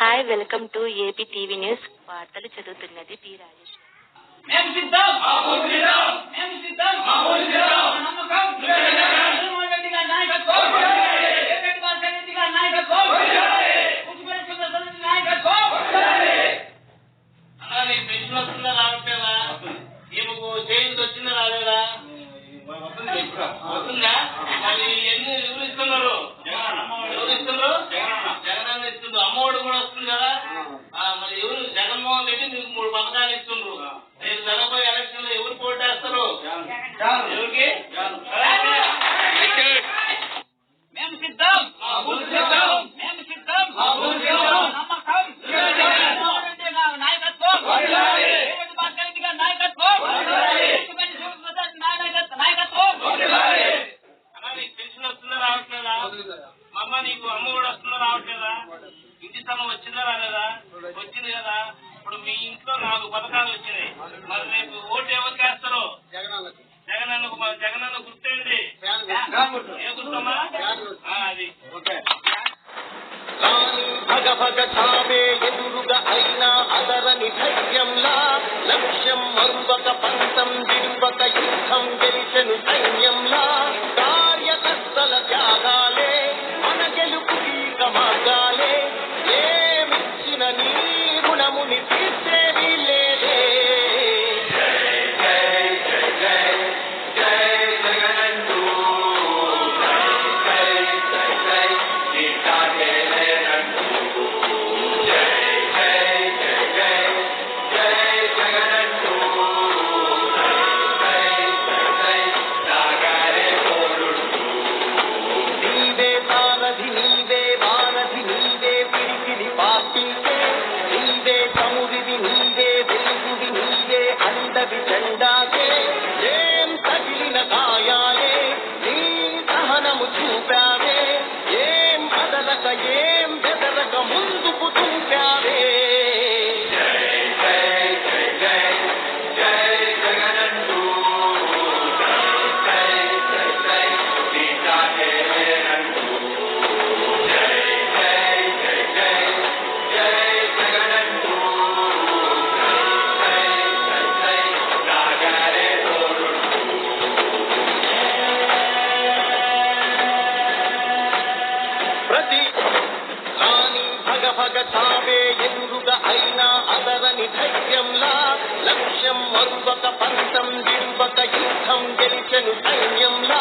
Hi welcome to AP TV news. వార్తలు చదువుతున్నది P Rajesh. వచ్చిందా రాలేదా? వస్తుందా? సంక్షేమం వచ్చిందా రాలేదా? వచ్చింది కదా. ఇప్పుడు మీ ఇంట్లో నాలుగు పథకాలు వచ్చినాయి. మరి రేపు ఓటు ఎవరికి వేస్తారు జగన్ అన్న జగన్ అన్న గుర్తుంది? ఏ గుర్తమ్మా? అది. భగ భగ ఎదురుగా అయినా అదరని ధైర్యంలా లక్ష్యం పద్వక పంతం దివ్వక యుద్ధం గెలిచెను సైన్యంలా